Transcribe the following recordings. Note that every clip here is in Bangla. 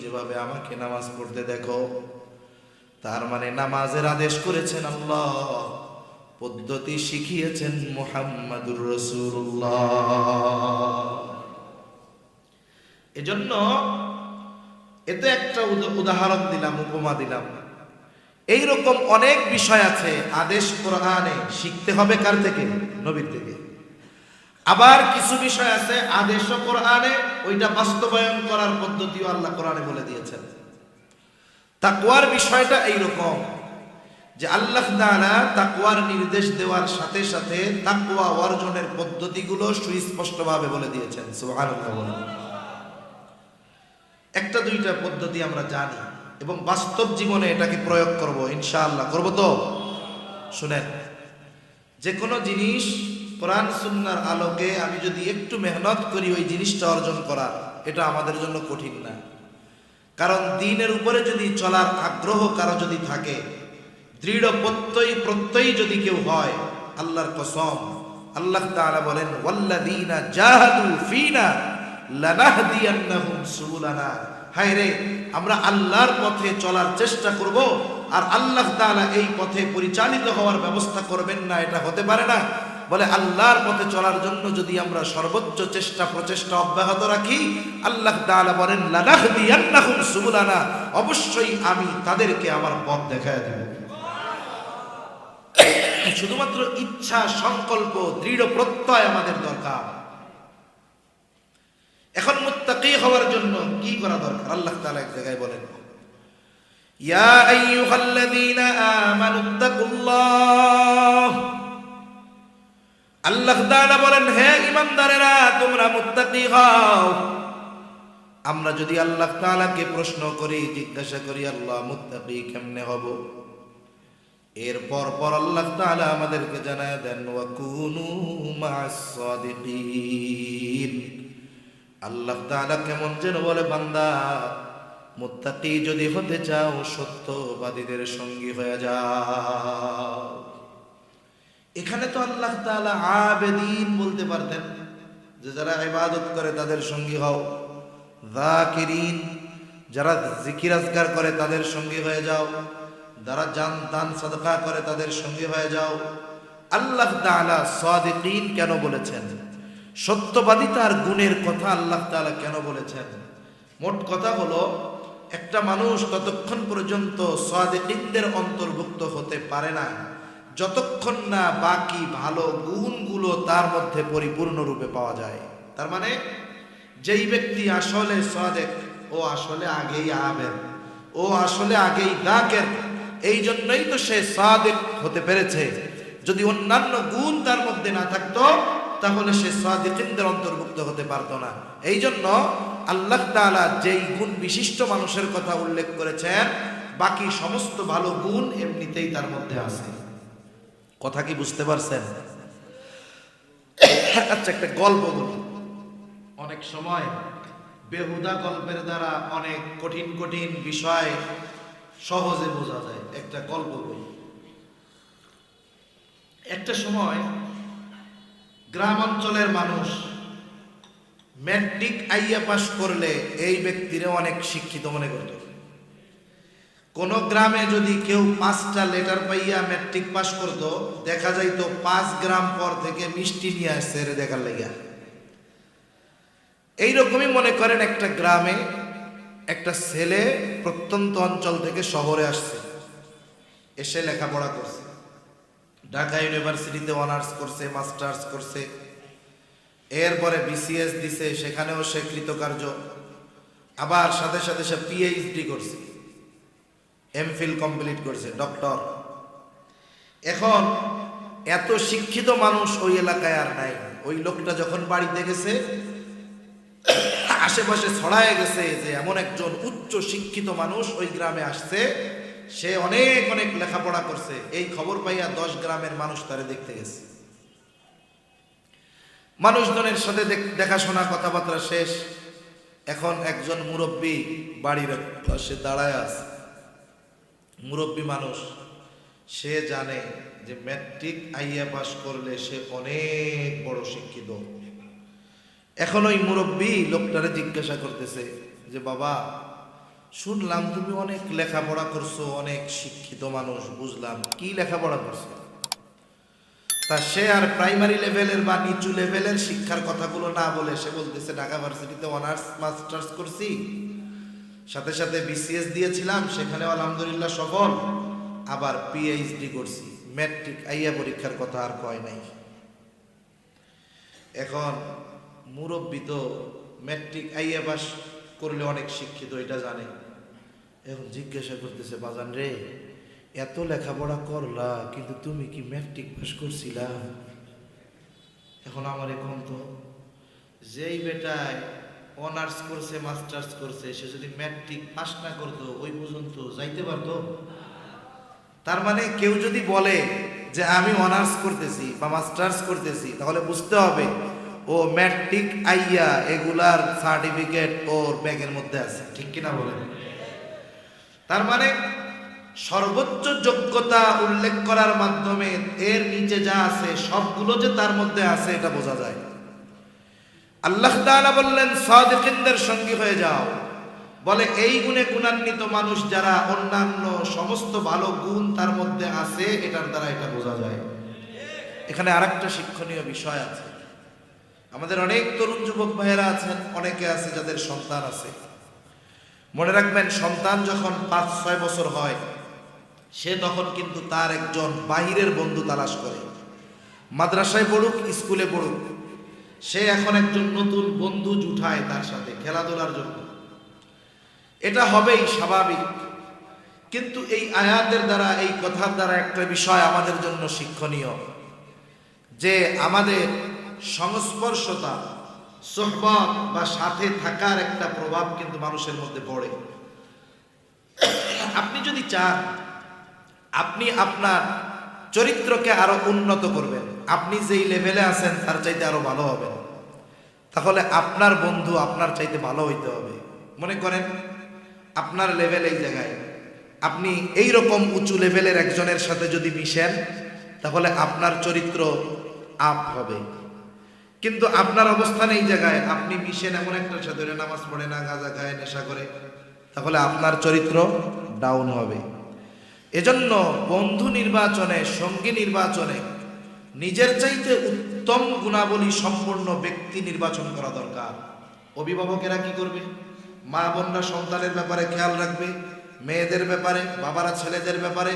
যেভাবে আমাকে নামাজ পড়তে দেখো। তার মানে নামাজের আদেশ করেছেন আল্লাহ, পদ্ধতি শিখিয়েছেন মোহাম্মদুর রসুল্লাহ এজন্য এতে একটা উদাহরণ দিলাম, উপমা দিলাম। এইরকম অনেক বিষয় আছে, আদেশ কোরআনে শিখতে হবে কার থেকে? নবীর থেকে। আবার কিছু বিষয় আছে আদেশ কোরআনে, ওইটা বাস্তবায়ন করার পদ্ধতিও আল্লাহ কোরআনে বলে দিয়েছেন। তাকওয়ার বিষয়টা এইরকম যে আল্লাহ তাআলা তাকওয়ার নির্দেশ দেওয়ার সাথে সাথে তাকওয়া অর্জনের পদ্ধতিগুলো সুস্পষ্টভাবে বলে দিয়েছেন। একটা দুইটা পদ্ধতি আমরা জানি এবং বাস্তব জীবনে এটাকে প্রয়োগ করব, ইনশাআল্লাহ। করব তো? শুনেন যে কোনো জিনিস কোরআন সুন্নার আলোকে আমি যদি একটু মেহনত করি ওই জিনিসটা অর্জন করার এটা আমাদের জন্য কঠিন না। কারণ দিনের উপরে যদি চলার আগ্রহ কারও যদি থাকে, দৃঢ় প্রত্যয় প্রত্যয়ী যদি কেউ হয়, আল্লাহর কসম, আল্লাহ তাআলা বলেন, ওয়াল্লাযীনা জাহাদু ফিনা লানাহদিয়ান্নাহুম সুবুলানা। হায় রে, আমরা আল্লাহর পথে চলার চেষ্টা করব আর আল্লাহ তাআলা এই পথে পরিচালিত হওয়ার ব্যবস্থা করবেন না, এটা হতে পারে না। বলে, আল্লাহর পথে চলার জন্য যদি আমরা সর্বোচ্চ চেষ্টা, প্রচেষ্টা অব্যাহত রাখি, আল্লাহ বলেন, লানাহদিয়ান্নাহুম সুবুলানা। অবশ্যই আমি তাদেরকে আমার পথ দেখায় দেব। শুধুমাত্র ইচ্ছা, সংকল্প, দৃঢ় প্রত্যয় আমাদের দরকার। এখন মুত্তাকি হওয়ার জন্য কি করা দরকার? আল্লাহ তাআলা এক জায়গায় বলেন, ইয়া আইয়ুহাল্লাযীনা আমানুত্তাকুল্লাহ আল্লাহ তাআলা বলেন, হে ঈমানদারেরা, তোমরা মুত্তাকি হও। আমরা যদি আল্লাহ তাআলাকে প্রশ্ন করি, জিজ্ঞাসা করি, আল্লাহ, মুত্তাকি কেমনে হব? এরপর পর আল্লাহ তাআলা আমাদেরকে জানায় দেন ওয়া কুনু আল্লাহ তাআলা কেমন যেন বলে, বান্দা, মুত্তাকি যদি হতে চাও, সত্যবাদীদের সঙ্গী হয়ে যাও। এখানে তো আল্লাহ তাআলা আবেদিন বলতে পারতেন যে যারা ইবাদত করে তাদের সঙ্গী হও। যাকিরিন, যারা জিকির আজকার করে তাদের সঙ্গী হয়ে যাও। যারা জান তান সাদকা করে তাদের সঙ্গী হয়ে যাও। আল্লাহ তাআলা সাদিকিন কেন বলেছেন? সত্যবাদী তার গুণের কথা আল্লাহ তাআলা কেন বলেছেন? মোট কথা হলো, একটা মানুষ ততক্ষণ পর্যন্ত সাদিকিনদের অন্তর্ভুক্ত হতে পারে না। যতক্ষণ না বাকি ভালো গুণগুলো তার মধ্যে পরিপূর্ণরূপে পাওয়া যায়, তার মানে যেই ব্যক্তি আসলে সাদেক, ও আসলে আগেই আবেদ ও আসলে আগেই দাকের, এই জন্যই তো সে সাদেক হতে পেরেছে। যদি অন্যান্য গুণ তার মধ্যে না থাকতো, তাহলে সে সাদিকিনদের অন্তর্ভুক্ত হতে পারতো না। এই জন্য আল্লাহ তাআলা যেই গুণ বিশিষ্ট মানুষের কথা উল্লেখ করেছেন, বাকি সমস্ত ভালো গুণ এমনিতেই তার মধ্যে আছে। কথা কি বুঝতে পারছেন? আচ্ছা একটা গল্প বলি। অনেক সময় বেহুদা গল্পের দ্বারা অনেক কঠিন কঠিন বিষয় সহজে বোঝা যায়। একটা গল্প বলি। একটা সময় গ্রাম অঞ্চলের মানুষ ম্যাট্রিক আইয়া পাস করলে এই ব্যক্তিরা অনেক শিক্ষিত মনে করত। কোন গ্রামে যদি কেউ পাঁচটা লেটার পাইয়া ম্যাট্রিক পাস করতো, দেখা যাইতো পাঁচ গ্রাম পর থেকে মিষ্টি নিয়ে আসছে রে দেখার লাগিয়া। এইরকমই মনে করেন একটা গ্রামে একটা ছেলে প্রত্যন্ত অঞ্চল থেকে শহরে আসছে। এসে লেখাপড়া করছে। ঢাকা ইউনিভার্সিটিতে অনার্স করছে, মাস্টার্স করছে। এরপরে বিসিএস দিছে, সেখানেও সে কৃতকার্য। আবার সাথে সাথে সে পিএইচডি করছে। এমফিল কমপ্লিট করছে ডক্টর এখন এত শিক্ষিত মানুষ ওই এলাকায় আর নাই। ওই লোকটা যখন বাড়িতে গেছে, আশেপাশে ছড়ায় গেছে যে এমন একজন উচ্চ শিক্ষিত মানুষ ওই গ্রামে আসছে, সে অনেক অনেক লেখাপড়া করছে। এই খবর পাইয়া দশ গ্রামের মানুষ তারে দেখতে গেছে। মানুষজনের সাথে দেখাশোনা, কথাবার্তা শেষ। এখন একজন মুরব্বী বাড়ির পাশে দাঁড়ায় আছে। মুরব্বী মানুষ, সে জানে যে ম্যাট্রিক আইয়া পাস করলে সে অনেক বড় শিক্ষিত। এখন ওই মুরব্বী লোকটারে জিজ্ঞাসা করতেছে যে, বাবা, শুনলাম তুমি অনেক লেখাপড়া করছ, অনেক শিক্ষিত মানুষ, বুঝলাম। কি লেখাপড়া করছ? তা সে আর প্রাইমারি লেভেলের বা নিচু লেভেলের শিক্ষার কথাগুলো না বলে সে বলতেছে, ঢাকা ভার্সিটিতে অনার্স মাস্টার্স করছি। সাথে সাথে বিসিএস দিয়েছিলাম সেখানে আলহামদুলিল্লাহ সফল। আবার পিএইচডি করছি। ম্যাট্রিক আইয়া পরীক্ষার কথা আর কয় নাই। এখন মুরব্বী তো ম্যাট্রিক আইয়া পাস করলে অনেক শিক্ষিত, এটা জানে। এখন জিজ্ঞাসা করতেছে, বাজান রে, এত লেখাপড়া করলা, কিন্তু তুমি কি ম্যাট্রিক পাস করছিলা? এখন আমার এখন তো, যেই বেটায় অনার্স করছে, মাস্টার্স করছে, সে যদি ম্যাট্রিক পাস না করতো, ওই পর্যন্ত যাইতে পারতো? তার মানে কেউ যদি বলে যে আমি অনার্স করতেছি বা মাস্টার্স করতেছি, তাহলে বুঝতে হবে, ও ম্যাট্রিক আইয়া এগুলার সার্টিফিকেট ওর ব্যাগের মধ্যে আছে। ঠিক কিনা বলেন? তার মানে সর্বোচ্চ যোগ্যতা উল্লেখ করার মাধ্যমে এর নিচে যা আছে, সবগুলো যে তার মধ্যে আছে, এটা বোঝা যায়। আল্লাহ তাআলা বললেন, সাদিকিনদের সঙ্গী হয়ে যাও। বলে, এই গুণে গুণান্বিত মানুষ যারা অন্যান্য সমস্ত ভালো গুণ তার মধ্যে আছে, এটার দ্বারা এটা বোঝা যায়। এখানে আরেকটা শিক্ষণীয় বিষয় আছে। আমাদের অনেক তরুণ যুবক ভাইয়েরা আছেন, অনেকে আছে যাদের সন্তান আছে। মনে রাখবেন, সন্তান যখন পাঁচ, ছয় বছর হয়, সে তখন কিন্তু তার একজন বাহিরের বন্ধু তালাশ করে। মাদ্রাসায় পড়ুক, স্কুলে পড়ুক। সে এখন একজন নতুন বন্ধু জুঠায় তার সাথে খেলাধুলার জন্য। এটা হবেই স্বাভাবিক। কিন্তু এই আয়াতের দ্বারা, এই কথার দ্বারা একটা বিষয় আমাদের জন্য শিক্ষণীয়। যে আমাদের সংস্পর্শতা, সোহবত বা সাথে থাকার একটা প্রভাব কিন্তু মানুষের মধ্যে পড়ে। আপনি যদি চান, আপনি আপনার চরিত্রকে আরও উন্নত করবেন। আপনি যেই লেভেলে আছেন, তার চাইতে আরও ভালো হবেন তাহলে আপনার বন্ধু আপনার চাইতে ভালো হইতে হবে। মনে করেন, আপনার লেভেল এই জায়গায়। আপনি এই রকম উঁচু লেভেলের একজনের সাথে যদি মিশেন, তাহলে আপনার চরিত্র আপ হবে। কিন্তু আপনার অবস্থান এই জায়গায়, আপনি মিশেন এমন একটা সাথে নামাজ পড়ে না, গাঁজা খায়, নেশা করে, তাহলে আপনার চরিত্র ডাউন হবে। এজন্য বন্ধু নির্বাচনে, সঙ্গী নির্বাচনে নিজের চাইতে উত্তম গুণাবলী সম্পন্ন ব্যক্তি নির্বাচন করা দরকার। অভিভাবকেরা কি করবে? মা বোনরা সন্তানের ব্যাপারে খেয়াল রাখবে, মেয়েদের ব্যাপারে, বাবারা ছেলেদের ব্যাপারে,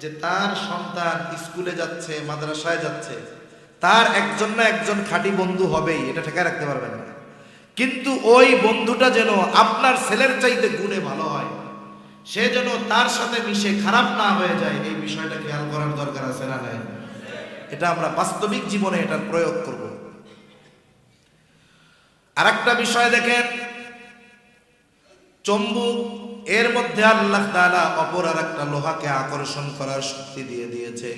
যে তার সন্তান স্কুলে যাচ্ছে, মাদ্রাসায় যাচ্ছে, তার একজন না একজন খাঁটি বন্ধু হবেই, এটা ঠেকায় রাখতে পারবেন না। কিন্তু ওই বন্ধুটা যেন আপনার ছেলের চাইতে গুণে ভালো হয়, সে যেন তার সাথে মিশে খারাপ না হয়ে যায়, এই বিষয়টা খেয়াল করার দরকার আছে না নাই? এটা আমরা বাস্তবিক জীবনে এটার প্রয়োগ করব। আর একটা বিষয় দেখেন, চম্বুক, এর মধ্যে আল্লাহ তাআলা অপর আর একটা লোহাকে আকর্ষণ করার শক্তি দিয়ে দিয়েছে।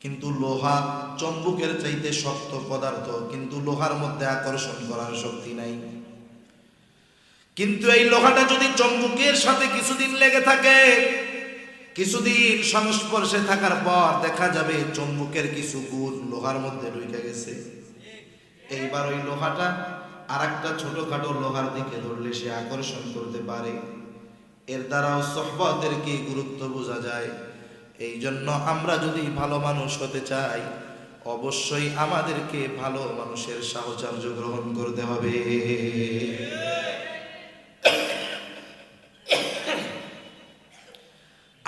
কিন্তু লোহা চম্বুকের চাইতে শক্ত পদার্থ, কিন্তু লোহার মধ্যে আকর্ষণ করার শক্তি নাই। কিন্তু এই লোহাটা যদি চম্বুকের সাথে কিছুদিন লেগে থাকে কিছুদিন সংস্পর্শে থাকার পর দেখা যাবে চম্বুকের কিছু গুণ লোহার মধ্যে ঢুকে গেছে। এইবার ওই লোহাটা আর একটা ছোটখাটো লোহার দিকে ধরলে সে আকর্ষণ করতে পারে। এর দ্বারাও সহবতের কি গুরুত্ব বোঝা যায়? এই জন্য আমরা যদি ভালো মানুষ হতে চাই, অবশ্যই আমাদেরকে ভালো মানুষের সাহচর্য গ্রহণ করতে হবে।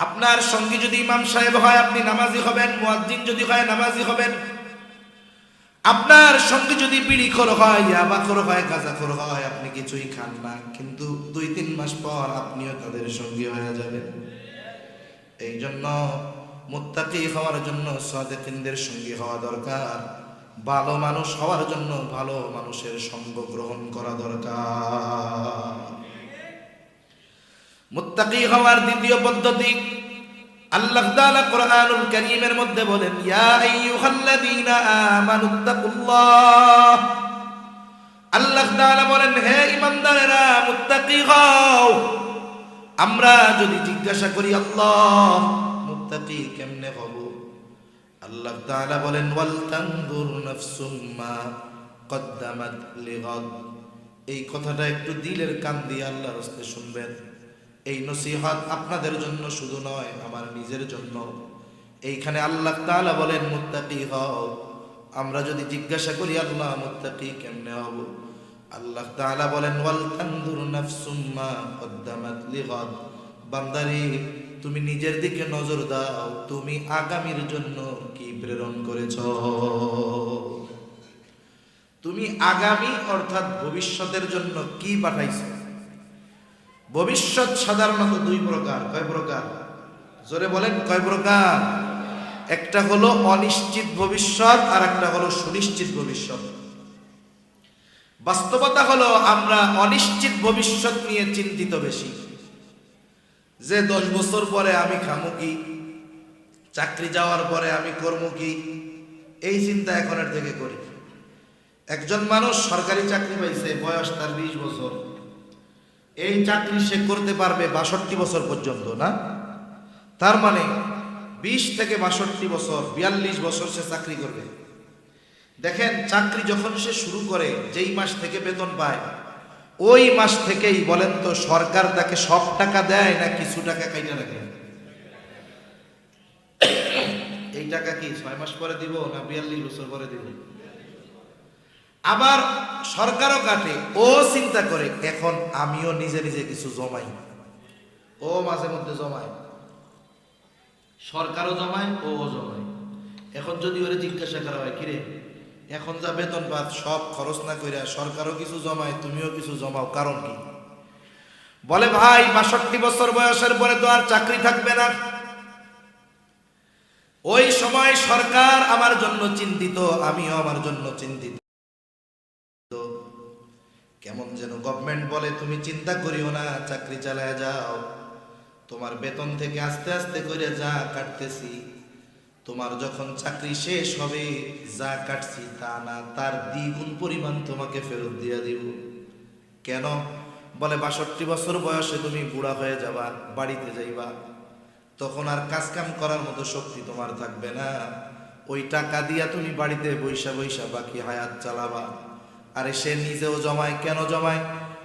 আপনার সঙ্গী যদি ইমাম সাহেব হয়, আপনি নামাজি হবেন, মুয়াজ্জিন যদি হয়, নামাজি হবেন। আপনার সঙ্গে যদি বিড়ি খোর হয় ইয়াবা খোর হয় গাঁজা খোর হয়, আপনি কিছুই খান না। কিন্তু দুই, তিন মাস পর আপনিও তাদের সঙ্গী হয়ে যাবেন। এই জন্য মুত্তাকি হওয়ার জন্য, সাদেকিনদের সঙ্গী হওয়া দরকার। ভালো মানুষ হওয়ার জন্য ভালো মানুষের সঙ্গ গ্রহণ করা দরকার। মুত্তাকি হওয়ার দ্বিতীয় পদ্ধতি। আল্লাহ তাআলা কোরআনুল কারীমের মধ্যে বলেন, ইয়া আইয়ুহাল্লাযীনা আমানুত্তাকুল্লাহ আল্লাহ তাআলা বলেন, হে ঈমানদারেরা, মুত্তাকি হও। আমরা যদি জিজ্ঞাসা করি, আল্লাহ, মুত্তাকি কেমনে হব? আল্লাহ তাআলা বলেন, ওয়াল তানজুর নাফসুম মা কদ্দামাত লিগাদ। এই কথাটা একটু দিলের কান দিয়ে আল্লাহর হস্তে শুনবেন। এই নসিহত আপনাদের জন্য শুধু নয়, আমার নিজের জন্য। এইখানে আল্লাহ তাআলা বলেন, মুত্তাকি হও। আমরা যদি জিজ্ঞাসা করি, আল্লাহ মুত্তাকি কেমনে হব? আল্লাহ তাআলা বলেন বান্দারে, তুমি নিজের দিকে নজর দাও, তুমি আগামীর জন্য কি প্রেরণ করেছ? তুমি আগামী অর্থাৎ ভবিষ্যতের জন্য কি পাঠাইছো? ভবিষ্যৎ সাধারণত দুই প্রকার। কয় প্রকার? জোরে বলেন, কয় প্রকার? একটা হলো অনিশ্চিত ভবিষ্যৎ আর একটা হলো সুনিশ্চিত ভবিষ্যৎ। বাস্তবতা হলো আমরা অনিশ্চিত ভবিষ্যৎ নিয়ে চিন্তিত বেশি। যে দশ বছর পরে আমি খামু কি? চাকরি যাওয়ার পরে আমি করব কি? এই চিন্তা এখনের থেকে করি। একজন মানুষ সরকারি চাকরি পাইছে, বয়স তার বিশ বছর। এই চাকরি সে করতে পারবে বাষট্টি বছর পর্যন্ত, না? তার মানে বিশ থেকে বাষট্টি বছর, বিয়াল্লিশ বছর সে চাকরি করবে। দেখেন, চাকরি যখন সে শুরু করে, যেই মাস থেকে বেতন পায়, ওই মাস থেকেই বলেন তো, সরকার তাকে সব টাকা দেয় না কিছু টাকা কাইটা রাখে? এই টাকা কি ছয় মাস পরে দিব না বিয়াল্লিশ বছর পরে দিব? আবার সরকারও কাটে, ও চিন্তা করে, এখন আমিও নিজে নিজে কিছু জমাই। ও মাঝে মধ্যে জমায়। সরকারও জমায় ও জমায়। এখন যদি ওরে জিজ্ঞাসা করা হয়, কিরে, এখন যা বেতন পাত সব খরচ না কইরা সরকারও কিছু জমায়, তুমিও কিছু জমাও, কারণ কি? বলে, ভাই, বাষট্টি বছর বয়সের পরে তো আর চাকরি থাকবে না। ওই সময় সরকার আমার জন্য চিন্তিত, আমিও আমার জন্য চিন্তিত। কেমন যেন গভর্নমেন্ট বলে, তুমি চিন্তা করিও না, চাকরি চালায় যাও। তোমার বেতন থেকে আস্তে আস্তে করে যা কাটতেছি, তোমার যখন চাকরি শেষ হবে, যা কাটছি তা না, তার দ্বিগুণ পরিমাণ তোমাকে ফেরত দিয়ে দিব। কেন? বলে, বাষট্টি বছর বয়সে তুমি বুড়া হয়ে যাবা, বাড়িতে যাইবা। তখন আর কাজ কাম করার মতো শক্তি তোমার থাকবে না। ওই টাকা দিয়া তুমি বাড়িতে বৈশা বৈশা বাকি হায়াত চালাবা। আরে সে নিজেও জমায়, কেন জমায়?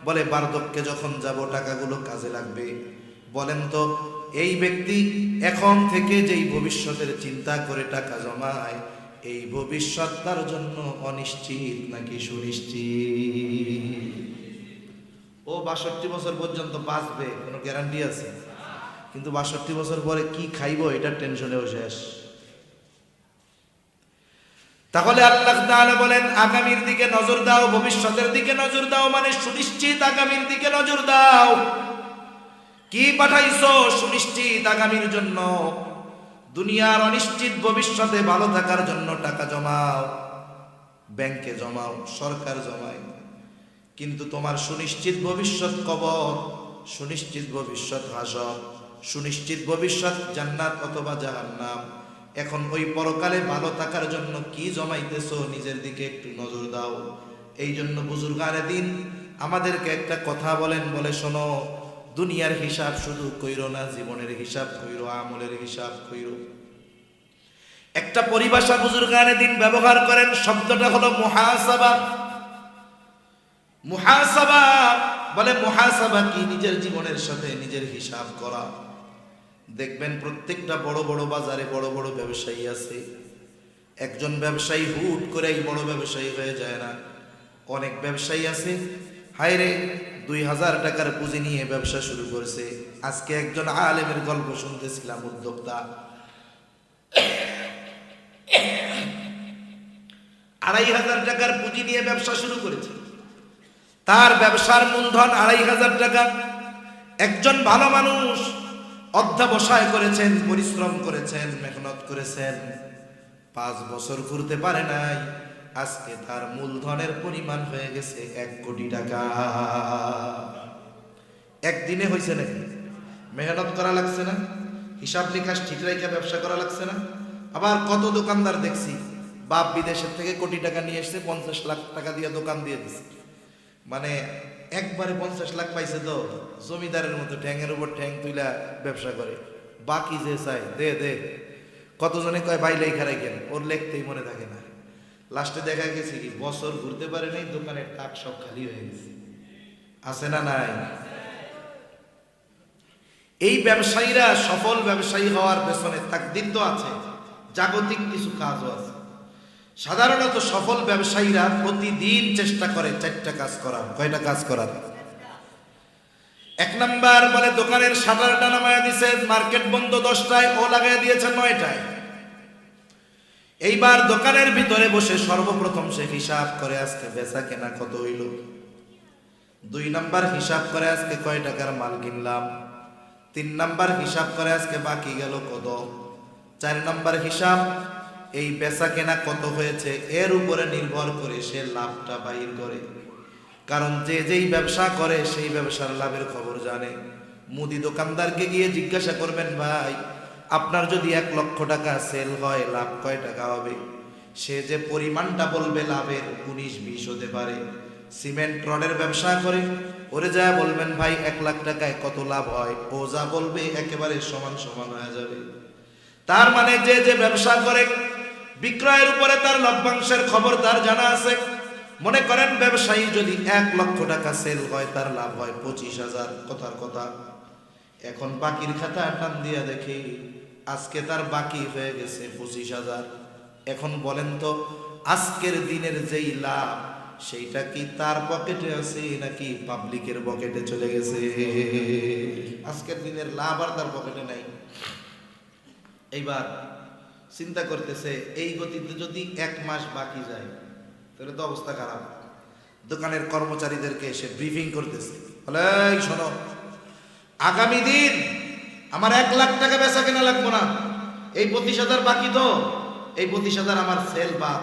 বলে, বার্ধক্যে যখন যাব, টাকাগুলো কাজে লাগবে। বলেন তো, এই ব্যক্তি এখন থেকে যেই ভবিষ্যতের চিন্তা করে টাকা জমায়, এই ভবিষ্যৎ তার জন্য অনিশ্চিত নাকি সুনিশ্চিত? ও বাষট্টি বছর পর্যন্ত বাঁচবে, কোনো গ্যারান্টি আছে? কিন্তু বাষট্টি বছর পরে কি খাইবো এটা টেনশনেও শেষ। তাহলে আল্লাহ তাআলা বলেন, আগামীর দিকে নজর দাও, ভবিষ্যতের দিকে নজর দাও মানে সুনিশ্চিত আগামীর দিকে নজর দাও। কি পাঠাইছো সুনিশ্চিত আগামীর জন্য? দুনিয়ার অনিশ্চিত ভবিষ্যতে ভালো থাকার জন্য টাকা জমাও, ব্যাংকে জমাও, সরকার জমায়। কিন্তু তোমার সুনিশ্চিত ভবিষ্যৎ কবর, সুনিশ্চিত ভবিষ্যৎ হাসর, সুনিশ্চিত ভবিষ্যৎ জান্নাত অথবা জাহান্নাম। এখন ওই পরকালে ভালো থাকার জন্য কি জমাইতেছো? নিজের দিকে একটু নজর দাও। এই জন্য বুজুর্গারে দিন আমাদেরকে একটা কথা বলেন, বলে শোনো, দুনিয়ার হিসাব শুধু কইরো না, জীবনের হিসাব কইরো, আমলের হিসাব কইরো। একটা পরিভাষা বুজুর্গানে দিন ব্যবহার করেন, শব্দটা হলো মুহাসাবা। মুহাসাবা বলে মুহাসাবা কি? নিজের জীবনের সাথে নিজের হিসাব করা। দেখবেন প্রত্যেকটা বড় বড় বাজারে বড় বড় ব্যবসায়ী আছে। একজন ব্যবসায়ী হুট করে এই বড় ব্যবসায়ী হয়ে যায় না। অনেক ব্যবসায়ী আছে, হায়রে দুই হাজার টাকার পুঁজি নিয়ে ব্যবসা শুরু করেছে। আজকে একজন আলেমের গল্প শুনতেছিলাম উদ্যোক্তা। আড়াই হাজার টাকার পুঁজি নিয়ে ব্যবসা শুরু করেছে। তার ব্যবসার মূলধন আড়াই হাজার টাকা। একজন ভালো মানুষ অধ্যাবসায় করেছেন, পরিশ্রম করেছেন, মেহনত করেছেন। পাঁচ বছর ঘুরতে পারে নাই। আজকে তার মূলধনের পরিমাণ হয়ে গেছে এক কোটি টাকা। একদিনে হয়েছে নাকি? মেহনত করা লাগছে না? হিসাব নিকাশ ঠিক রেখে ব্যবসা করা লাগছে না? আবার কত দোকানদার দেখছি, বাপ বিদেশের থেকে কোটি টাকা নিয়ে এসছে, পঞ্চাশ লাখ টাকা দিয়ে দোকান দিয়ে দিচ্ছে মানে একবারে পঞ্চাশ লাখ পাইছে তো, জমিদারের মতো ঠ্যাংয়ের উপর ঠ্যাং তুইলা ব্যবসা করে। বাকি যে চাই, দে দে। কতজনে কয়, ভাই, লেখা রাখেন। ওর লেখতেই মনে থাকে না। লাস্টে দেখা গেছে কি, বছর ঘুরতে পারে নাই, দোকানের টাক সব খালি হয়ে গেছে। আছে না নাই? এই ব্যবসায়ীরা সফল ব্যবসায়ী হওয়ার পেছনে তাকদির তো আছে, জাগতিক কিছু কাজও আছে। সাধারণত সফল ব্যবসায়ীরা প্রতিদিন চেষ্টা করে চারটা কাজ করার, কয়টা কাজ করার? এক নাম্বার বলে, দোকানের শাটারটা নামায় দিছে, মার্কেট বন্ধ দশটায়, ও লাগাই দিয়েছে নয়টায়। এইবার দোকানের ভিতরে বসে সর্বপ্রথম সে হিসাব করে আজকে বেচা কেনা কত হইল। দুই নাম্বার হিসাব করে আজকে কয় টাকার মাল কিনলাম। তিন নাম্বার হিসাব করে আজকে বাকি গেল কত? চার নাম্বার হিসাব এই বেচা কেনা কত হয়েছে, এর উপরে নির্ভর করে সে লাভটা বাহির করে। কারণ যে যেই ব্যবসা করে, সেই ব্যবসার লাভের খবর জানে। মুদি দোকানদারকে গিয়ে জিজ্ঞাসা করবেন, ভাই, আপনার যদি এক লক্ষ টাকা সেল হয়, লাভ কয় টাকা হবে? সে যে পরিমাণটা বলবে লাভের, উনিশ, বিশ হতে পারে। সিমেন্ট রডের ব্যবসা করে, ওরে যা বলবেন, ভাই, এক লাখ টাকায় কত লাভ হয়? ও যা বলবে, একেবারে সমান সমান হয়ে যাবে। তার মানে যে যে ব্যবসা করে বিক্রয়ের উপরে তার লভ্যাংশের খবর তার জানা আছে। মনে করেন, ব্যবসায়ী যদি এক লক্ষ টাকা সেল হয়, তার লাভ হয় পঁচিশ হাজার, কথার কথা। এখন বাকির খাতা টান দিয়া দেখি, আজকে তার বাকি হয়ে গেছে পঁচিশ হাজার। এখন বলেন তো, আজকের দিনের যেই লাভ, সেইটা কি তার পকেটে আছে নাকি পাবলিকের পকেটে চলে গেছে? আজকের দিনের লাভ আর তার পকেটে নাই। এইবার চিন্তা করতেছে, এই গতিতে যদি এক মাস বাকি যায়, তাহলে তো অবস্থা খারাপ। দোকানের কর্মচারীদেরকে এসে ব্রিফিং করতেছে। বলে, "এই শোনো, আগামী দিন আমার এক লাখ টাকা বেচা কেনা লাগবো না। এই পঁচিশ হাজার বাকি তো। এই পঁচিশ হাজার আমার সেল বা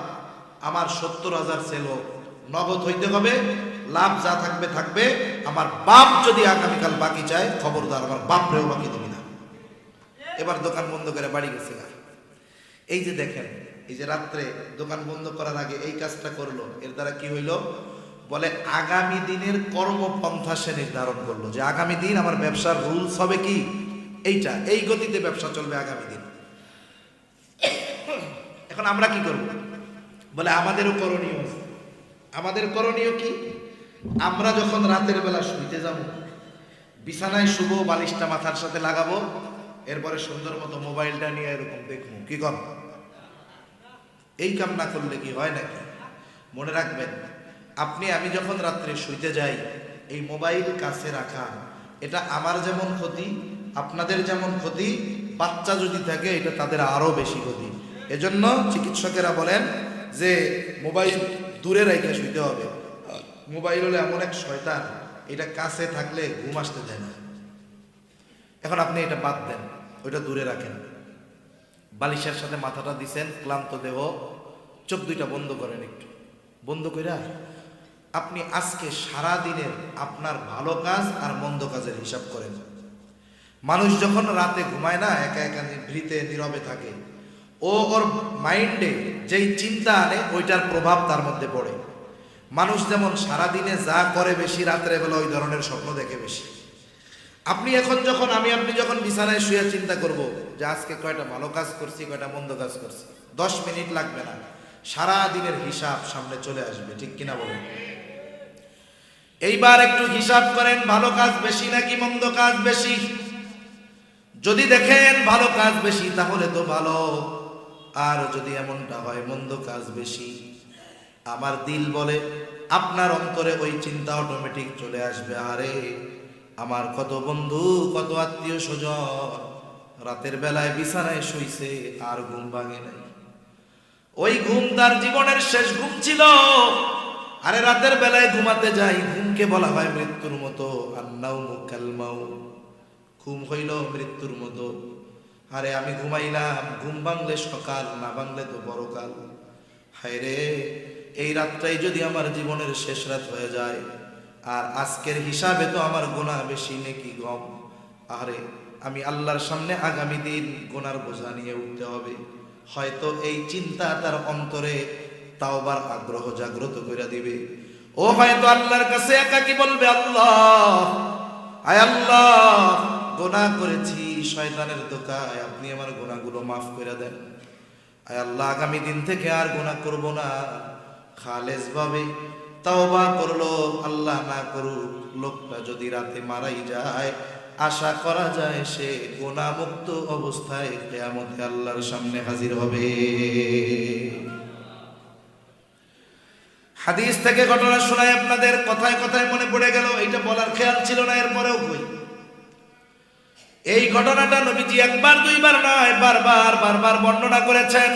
আমার সত্তর হাজার সেল হোক নগদ হইতে হবে। লাভ যা থাকবে থাকবে। আমার বাপ যদি আগামীকাল বাকি চায়, খবরদার, আমার বাপরেও বাকি দিবি না। এবার দোকান বন্ধ করে বাড়ি গেছে গা। এই যে দেখেন, এই যে রাত্রে দোকান বন্ধ করার আগে এই কাজটা করল, এর দ্বারা কি হইল? বলে, আগামী দিনের কর্মপন্থা সে নির্ধারণ করল যে, আগামী দিন আমার ব্যবসার রুলস হবে কি? এইটা, এই গতিতে ব্যবসা চলবে আগামী দিন। এখন আমরা কি করব? বলে, আমাদেরও করণীয় আমাদের করণীয় কি? আমরা যখন রাতের বেলা শুইতে যাব, বিছানায় শুভ বালিশটা মাথার সাথে লাগাবো এরপরে সুন্দর মতো মোবাইলটা নিয়ে এরকম দেখব। কি কর? এই কাম না করলে কি হয় নাকি? মনে রাখবেন, আপনি, আমি যখন রাত্রে শুইতে যাই, এই মোবাইল কাছে রাখা, এটা আমার যেমন ক্ষতি, আপনাদের যেমন ক্ষতি, বাচ্চা যদি থাকে, এটা তাদের আরও বেশি ক্ষতি। এজন্য চিকিৎসকেরা বলেন যে, মোবাইল দূরে রেখে শুইতে হবে। মোবাইল হলে এমন এক শয়তান, এটা কাছে থাকলে ঘুম আসতে দেয় না। এখন আপনি এটা বাদ দেন, ওইটা দূরে রাখেন। বালিশের সাথে মাথাটা দিছেন, ক্লান্ত দেহ, চোখ দুইটা বন্ধ করেন একটু। বন্ধ কইরা আপনি আজকে সারা দিনের আপনার ভালো কাজ আর মন্দ কাজের হিসাব করেন। মানুষ যখন রাতে ঘুমায় না, একা একা ভৃতে নীরবে থাকে, ও ওর মাইন্ডে যেই চিন্তা আনে, ওইটার প্রভাব তার মধ্যে পড়ে। মানুষ যেমন সারা দিনে যা করে বেশি, রাত্রে বেলা ওই ধরনের স্বপ্ন দেখে বেশি। আপনি এখন যখন, আমি আপনি যখন বিছানায় শুয়ে চিন্তা করব যে আজকে কয়টা ভালো কাজ করছি, কয়টা মন্দ কাজ করছি, দশ মিনিট লাগবে না। সারা দিনের হিসাব সামনে চলে আসবে, ঠিক কিনা বলুন? এইবার একটু হিসাব করেন, ভালো কাজ বেশি নাকি মন্দ কাজ বেশি? যদি দেখেন ভালো কাজ বেশি, তাহলে তো ভালো। আর যদি এমনটা হয়, মন্দ কাজ বেশি। আমার দিল বলে, আপনার অন্তরে ওই চিন্তা অটোমেটিক চলে আসবে। আরে আমার কত বন্ধু, কত আত্মীয় স্বজন। রাতের বেলায় বিছানায় শুইছে, আর ঘুম ভাঙে নাই। ওই ঘুম তার জীবনের শেষ ঘুম ছিল। আরে রাতের বেলায় ঘুমাতে যাই, ঘুমকে বলা হয় মৃত্যুর মতো। আন্নাও মুকালমাও ঘুম হইল মৃত্যুর মতো। আরে আমি ঘুমাইলাম, ঘুম ভাঙলে সকাল, না ভাঙলে তো বড়কাল হায় রে এই রাতটাই যদি আমার জীবনের শেষ রাত হয়ে যায় আর আজকের হিসাবে তো আমার গোনা বেশি, নাকি গম আরে আমি আল্লাহর সামনে আগামী দিন গোনার বোঝা নিয়ে উঠতে হবে। হয়তো এই চিন্তা তার অন্তরে তাওবার আগ্রহ জাগ্রত করে দিবে। ও হয়তো আল্লাহর কাছে একাকি বলবে, আল্লাহ, আয় আল্লাহ গোনা করেছি, শয়তানের দোকায় আপনি আমার গোনাগুলো মাফ করে দেন। আয় আল্লাহ, আগামী দিন থেকে আর গোনা করব না। খালেজ ভাবে তাওবা করল, আল্লাহ না করুক, লোকটা যদি রাতে মারাই যায়, আশা করা যায় সে গুণামুক্ত অবস্থায় কেয়ামতে আল্লাহর সামনে হাজির হবে। হাদিস থেকে ঘটনা শোনাই আপনাদের, কথায় কথায় মনে পড়ে গেল এটা বলার খেয়াল ছিল না, এরপরেও কই। এই ঘটনাটা নবীজি একবার, দুইবার নয়, বারবার বারবার বর্ণনা করেছেন।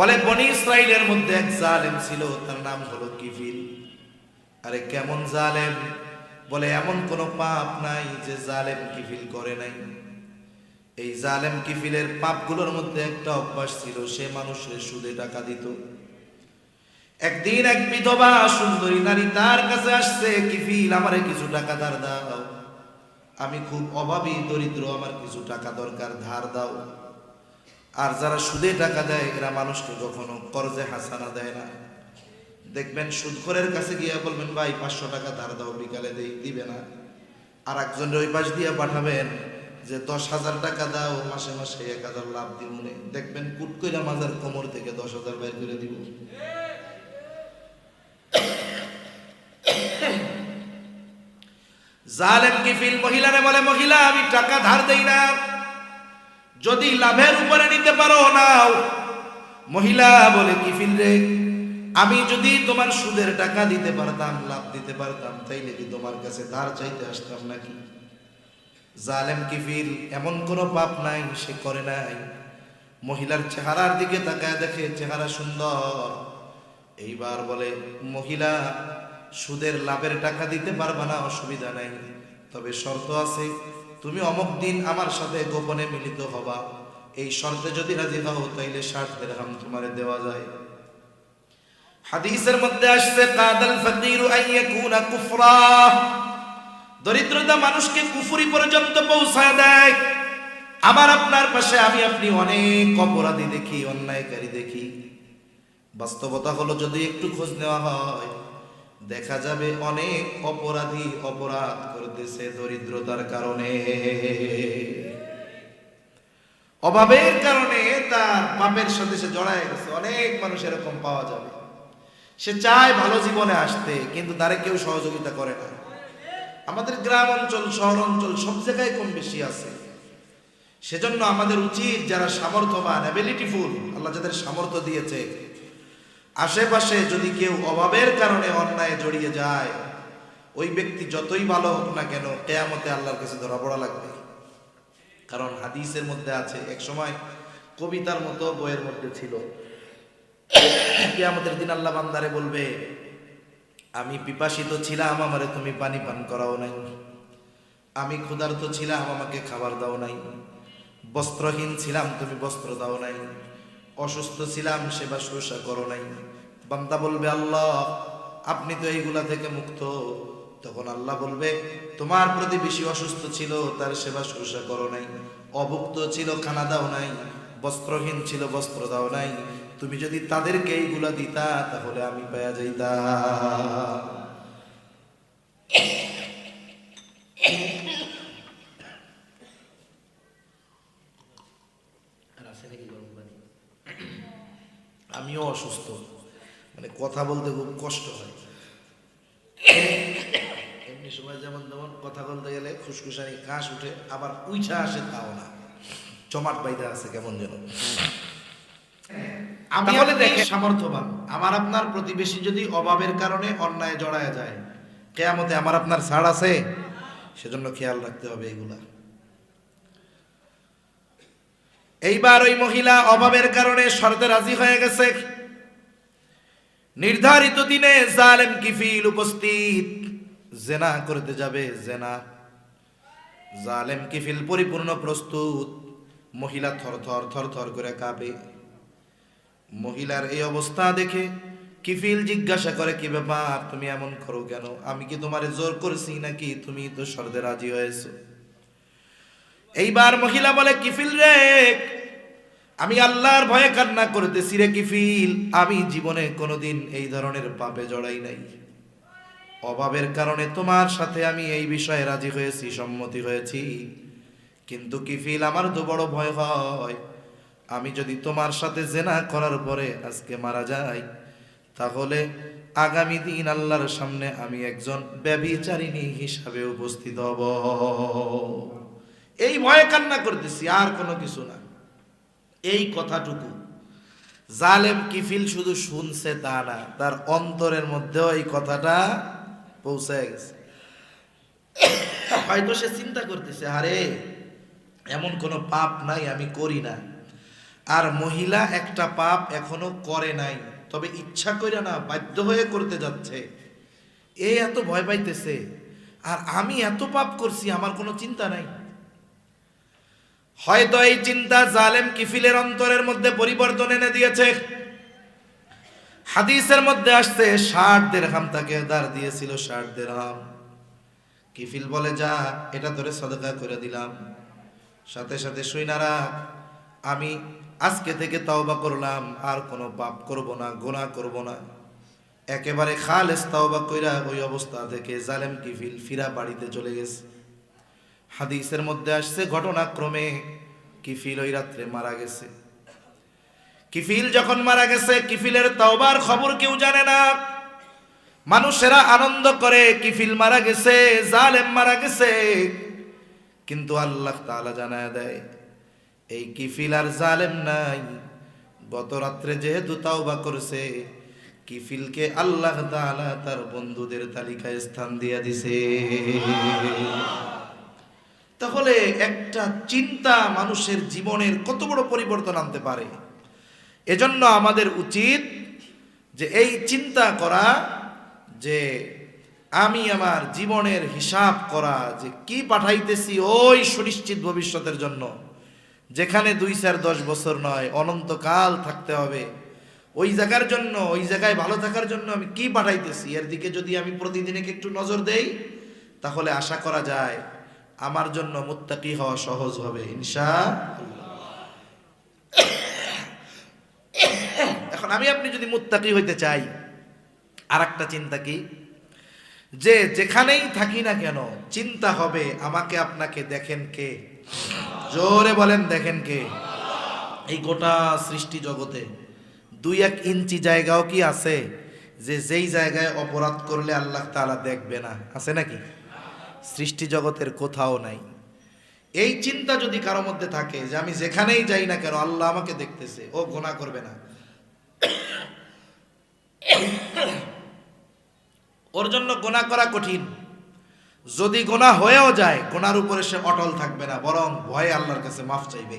বলে বনি ইসরাইলের মধ্যে এক জালেম ছিল, তার নাম হলো কিফিল আরে কেমন জালেম? বলে, এমন কোন পাপ নাই যে জালেম কিফিল করে নাই। এই জালেম কিফিলের পাপগুলোর মধ্যে একটা অভ্যাস ছিল, সে মানুষের সুদে টাকা দিত। একদিন এক বিধবা সুন্দরী নারী তার কাছে আসছে কিফিল আমারে কিছু টাকা ধার দাও। আমি খুব অভাবী, দরিদ্র, আমার কিছু টাকা দরকার, ধার দাও। আর যারা সুদে টাকা দেয়, এরা মানুষকে কখনো কর্জে হাসানা দেয় না। দেখবেন সুদখোরের কাছে গিয়ে বলবেন, ভাই, পাঁচশো টাকা ধার দাও, বিকালে দেই, দিবে না। আর একজনের ওই পাশ দিয়ে পাঠাবেন যে, দশ হাজার টাকা দাও, মাসে মাসে এক হাজার লাভ দিব দেখবেন কুট কইরা মাজার কোমর থেকে দশ হাজার বাইর করে দিব। জালেম কি ফিল? মহিলারে বলে, মহিলা, আমি টাকা ধার দেই না। যদি লাভের উপরে নিতে পারো, নাও। মহিলা বলে, কিফিল রে, আমি যদি তোমার সুদের টাকা দিতে পারতাম, লাভ দিতে পারতাম, তাইলে কি তোমার কাছে ধার চাইতে আসতাম নাকি? জালেম কিফিল, এমন কোনো পাপ নাই, সে করে নাই। মহিলার চেহারার দিকে তাকায় দেখে, চেহারা সুন্দর। এইবার বলে, মহিলা, সুদের লাভের টাকা দিতে পারবা না, অসুবিধা নাই। তবে শর্ত আছে তুমি অমুক দিন আমার সাথে গোপনে মিলিত হবা। এই শর্তে যদি রাজি হও, তাইলে ষাট দেড়হাম তোমারে দেওয়া যায়। হাদিসের মধ্যে আসছে, কাদাল ফাকিরু আইয়াকুনা কুফরা। দরিদ্রতা মানুষকে কুফুরি পর্যন্ত পৌঁছায় দেয়। আমার আপনার পাশে আমি আপনি অনেক অপরাধী দেখি, অন্যায়কারী দেখি। বাস্তবতা হলো যদি একটু খোঁজ নেওয়া হয়, দেখা যাবে অনেক অপরাধী, অপরাধ করতেছে দরিদ্রতার কারণে। অভাবের কারণে তার পাপের সাথে সে জড়ায় গেছে। অনেক মানুষ এরকম পাওয়া যাবে। সে চায় ভালো জীবনে আসতে, কিন্তু তারে কেউ সহযোগিতা করে না। আমাদের গ্রাম অঞ্চল, শহর অঞ্চল সব জায়গায় কম বেশি আছে। সেজন্য আমাদের উচিত যারা সামর্থ্যবান অ্যাবিলিটিফুল আল্লাহ যাদের সামর্থ্য দিয়েছে, আশেপাশে যদি কেউ অভাবের কারণে অন্যায় জড়িয়ে যায় ওই ব্যক্তি যতই ভালো হোক না কেন কেয়ামতে আল্লাহর কাছে ধরা পড়া লাগবে। কারণ হাদিসের মধ্যে আছে এক সময় কবিতার মতো বইয়ের মধ্যে ছিল। কেয়ামতের দিন আল্লাহ বান্দারে বলবে, আমি পিপাসিত ছিলাম, আমারে তুমি পানি পান করাও নাই। আমি ক্ষুধার্ত ছিলাম, আমাকে খাবার দাও নাই। বস্ত্রহীন ছিলাম, তুমি বস্ত্র দাও নাই। অসুস্থ ছিলাম, সেবা শুশ্রূষা করো নাই। বান্দা বলবে, আল্লাহ, আপনি তো এইগুলা থেকে মুক্ত। তখন আল্লাহ বলবে, তোমার প্রতিবেশী অসুস্থ ছিল, তার সেবা শুশ্রূষা করো নাই। অভুক্ত ছিল, খানা দাও নাই। বস্ত্রহীন ছিল, বস্ত্র দাও নাই। তুমি যদি তাদেরকে এইগুলা দিতা, তাহলে আমি পাওয়া যাইতা আমিও অসুস্থ। মানে কথা বলতে খুব কষ্ট হয়। সময় যেমন যেমন কথা বলতে গেলে খুসখুসানি কাশ উঠে আবার উইছা আসে তাও না। জমাট বাইদা আছে কেমন যেন। আমি বলে দেখে সামর্থ্যবান। আমার আপনার প্রতিবেশী যদি অভাবের কারণে অন্যায় জড়ায় যায় কেয়ামতে আমার আপনার ছাড় আছে সেজন্য খেয়াল রাখতে হবে এগুলা। এইবার ওই মহিলা অভাবের কারণে শর্তে রাজি হয়ে গেছে। নির্ধারিত দিনে জালেম কিফিল উপস্থিত। জেনা করতে যাবে জেনা। জালেম কিফিল পরিপূর্ণ প্রস্তুত। মহিলা থর থর থর থর করে কাঁপে। মহিলার এই অবস্থা দেখে কিফিল জিজ্ঞাসা করে, কি ব্যাপার? তুমি এমন করো কেন? আমি কি তোমারে জোর করছি নাকি? তুমি তো শর্তে রাজি হয়েছো। এইবার মহিলা বলে, কিফিল রে, আমি আল্লাহর ভয়ে কান্না করতেছি রে কিফিল। আমি জীবনে কোনোদিন এই ধরনের পাপে জড়াই নাই। অভাবের কারণে তোমার সাথে আমি এই বিষয়ে রাজি হয়েছি, সম্মতি হয়েছি। কিন্তু কিফিল, আমার তো বড় ভয় হয়। আমি যদি তোমার সাথে জেনা করার পরে আজকে মারা যাই, তাহলে আগামী দিন আল্লাহর সামনে আমি একজন ব্যবিচারিণী হিসাবে উপস্থিত হব। এই ভয়ে কান্না করতেছি, আর কোনো কিছু না। এই কথাটুকু। জালেম কিফিল শুধু শুনছে তা না, তার অন্তরের মধ্যেও এই কথাটা পৌঁছায় গেছে। হয়তো সে চিন্তা করতেছে, আরে, এমন কোনো পাপ নাই, আমি করি না। আর মহিলা একটা পাপ এখনও করে নাই। তবে ইচ্ছা করে না, বাধ্য হয়ে করতে যাচ্ছে। এ এত ভয় পাইতেছে। আর আমি এত পাপ করছি, আমার কোনো চিন্তা নাই। হয়তো এই চিন্তা জালেম কিফিলের অন্তরের মধ্যে পরিবর্তন এনে দিয়েছে। হাদিসের মধ্যে আসছে, ষাট দেড়হাম তাকে দাঁড় দিয়েছিল, ষাট দেড়হাম কিফিল বলে, যা, এটা তোরে সদকা করে দিলাম। সাথে সাথে সৈনারা আমি আজকে থেকে তাওবা করলাম, আর কোনো পাপ করব না গোনা করব না। একেবারে খালেস তাওবা কইরা ওই অবস্থা থেকে জালেম কিফিল ফিরা বাড়িতে চলে গেছে। হাদিসের মধ্যে আসছে, ঘটনাক্রমে কিফিল ওই রাত্রে মারা গেছে। কিফিল যখন মারা গেছে, কিফিলের তাওবার খবর কেউ জানে না। মানুষেরা আনন্দ করে, কিফিল মারা গেছে, জালেম মারা গেছে। কিন্তু আল্লাহ তাআলা জানায় দেয়, এই কিফিল আর জালেম নাই। গত রাত্রে যেহেতু তাওবা করছে, কিফিলকে আল্লাহ তাআলা তার বন্ধুদের তালিকায় স্থান দিয়া দিছে। তাহলে একটা চিন্তা মানুষের জীবনের কত বড় পরিবর্তন আনতে পারে? এজন্য আমাদের উচিত যে এই চিন্তা করা যে আমি আমার জীবনের হিসাব করা, যে কি পাঠাইতেছি ওই সুনিশ্চিত ভবিষ্যতের জন্য। যেখানে দুই চার দশ বছর নয়, অনন্তকাল থাকতে হবে। ওই জায়গার জন্য, ওই জায়গায় ভালো থাকার জন্য আমি কি পাঠাইতেছি? এর দিকে যদি আমি প্রতিদিন একটু নজর দেই, তাহলে আশা করা যায় আমার জন্য মুত্তাকি হওয়া সহজ হবে, ইনশা এখন আমি আপনি যদি মুত্তাকি হইতে চাই আর একটা চিন্তা কি? যে যেখানেই থাকি না কেন, চিন্তা হবে আমাকে আপনাকে দেখেন কে? জোরে বলেন দেখেন কে? এই গোটা সৃষ্টি জগতে দুই এক ইঞ্চি জায়গাও কি আছে যে যেই জায়গায় অপরাধ করলে আল্লাহ তাআলা দেখবে না? আছে নাকি? সৃষ্টি জগতের কোথাও নাই। এই চিন্তা যদি কারও মধ্যে থাকে যে আমি যেখানেই যাই না কেন, আল্লাহ আমাকে দেখতেছে, ও গোনা করবে না। ওর জন্য গোনা করা কঠিন যদি গোনা হয়েও যায় গোনার উপরে সে অটল থাকবে না বরং ভয়ে আল্লাহর কাছে মাফ চাইবে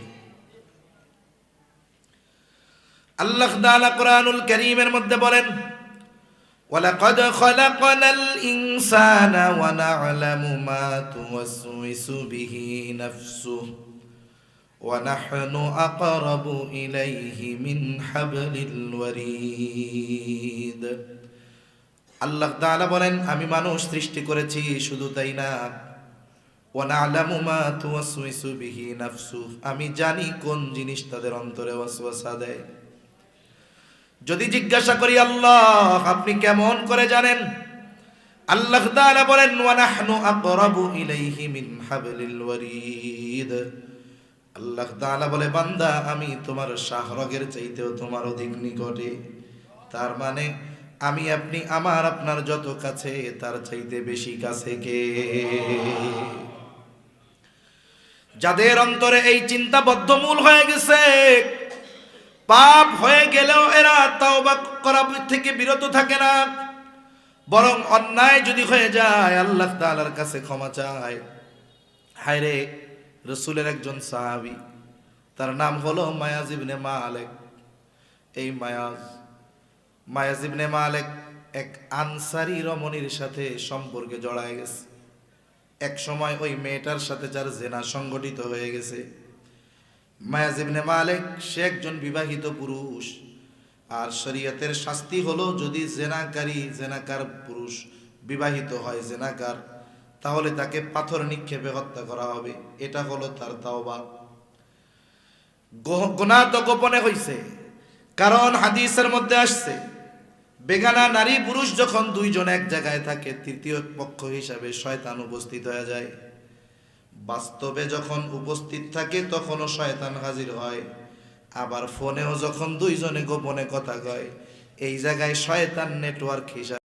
আল্লাহ তাআলা কোরআনুল কারীমের মধ্যে বলেন ولقد خلقنا الإنسان ونعلم ما توسوس به نفسه ونحن أقرب إليه من حبل الوريد আল্লাহ তাআলা বলেন আমি মানুষ সৃষ্টি করেছি শুধু তাই না ওয়ানালামু মা তুওয়াসওয়িসু বিহি নাফসু আমি জানি কোন জিনিস তাদের অন্তরে ওয়াসওয়াসা দেয় যদি জিজ্ঞাসা করি আল্লাহ আপনি কেমন করে জানেন আল্লাহ তাআলা বলেন ওয়া নাহনু আকরাবু ইলাইহি মিন হাবলিল ওয়ারিদ আল্লাহ তাআলা বলে, বান্দা, আমি তোমার শাহরগের চাইতেও তোমার অধিক নিকটে। তার মানে আমি আপনি, আমার আপনার যত কাছে, তার চাইতে বেশি কাছে কে? যাদের অন্তরে এই চিন্তা বদ্ধমূল হয়ে গেছে, পাপ হয়ে গেলেও এরা তাওবা করা থেকে বিরত থাকে না। বরং অন্যায় যদি হয়ে যায়, আল্লাহ তাআলার কাছে ক্ষমা চায়। হায় রে রসুলের একজন সাহাবী, তার নাম হলো মায়াজ ইবনে মালেক। এই মায়াজ মায়াজ ইবনে মালেক এক আনসারি রমণীর সাথে সম্পর্কে জড়ায় গেছে। এক সময় ওই মেয়েটার সাথে যার জেনা সংগঠিত হয়ে গেছে। মায়াজ ইবনে মালিক, সে একজন বিবাহিত পুরুষ আর শরীয়তের শাস্তি হলো যদি জেনাকারী, জেনাকার পুরুষ বিবাহিত হয়, জেনাকার তাহলে তাকে পাথর নিক্ষেপে হত্যা করা হবে। এটা হলো তার তাওবা। গোনা তো গোপনে হইছে, কারণ হাদিসের মধ্যে আসছে, বেগানা নারী পুরুষ যখন দুইজন এক জায়গায় থাকে, তৃতীয় পক্ষ হিসাবে শয়তান উপস্থিত হয়ে যায়। বাস্তবে যখন উপস্থিত থাকে, তখনও শয়তান হাজির হয়। আবার ফোনেও যখন দুইজনে গোপনে কথা কয়, এই জায়গায় শয়তান নেটওয়ার্ক হিসাবে